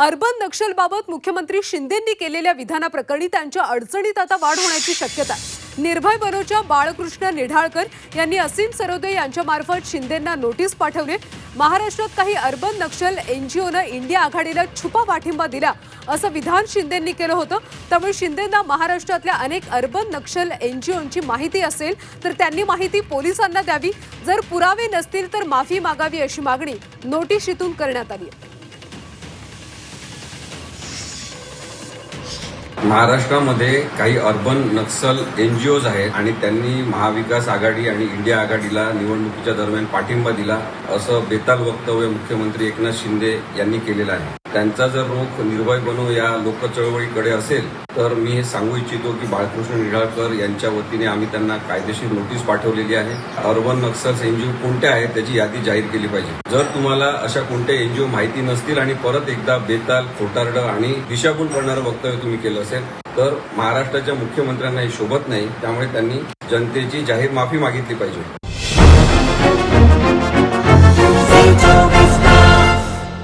Urban नक्षलबाबत मुख्यमंत्री शिंदेंनी केलेल्या विधानाप्रकरणी त्यांच्या अडचणीत आता वाढ होण्याची शक्यता निर्भय बरोच्या बाळकृष्ण निढाळकर यांनी असीम सरोदे यांच्यामार्फत शिंदेंना नोटीस पाठवली. महाराष्ट्रात काही अर्बन नक्षल एनजीओनं इंडिया आघाडीला छुपा पाठिंबा दिला असं विधान शिंदेंनी केलं होतं. त्यामुळे शिंदेंना महाराष्ट्रातल्या अनेक अर्बन नक्षल एनजीओंची माहिती असेल तर त्यांनी माहिती पोलिसांना द्यावी. जर पुरावे नसतील तर माफी मागावी अशी मागणी नोटीशीतून करण्यात आली आहे. महाराष्ट्रामध्ये काही अर्बन नक्सल एनजीओज आहेत आणि त्यांनी महाविकास आघाडी आणि इंडिया आघाडीला निवडणुकीच्या दरम्यान पाठिंबा दिला असं बेताल वक्तव्य मुख्यमंत्री एकनाथ शिंदे यांनी केलेलं आहे. त्यांचा जर रोख निर्भय बनू या लोकचळवळीकडे असेल तर मी हे सांगू इच्छितो की बाळकृष्ण निळाळकर यांच्या वतीने आम्ही त्यांना कायदेशीर नोटीस पाठवलेली आहे. अर्बन नक्सल एनजीओ कोणत्या आहेत त्याची यादी जाहीर केली पाहिजे. जर तुम्हाला अशा कोणत्या एनजीओ माहिती नसतील आणि परत एकदा बेताल खोटारड आणि दिशाभूल करणारं वक्तव्य तुम्ही केलं असेल तर महाराष्ट्राच्या मुख्यमंत्र्यांना हे शोभत नाही. त्यामुळे त्यांनी जनतेची जाहीर माफी मागितली पाहिजे.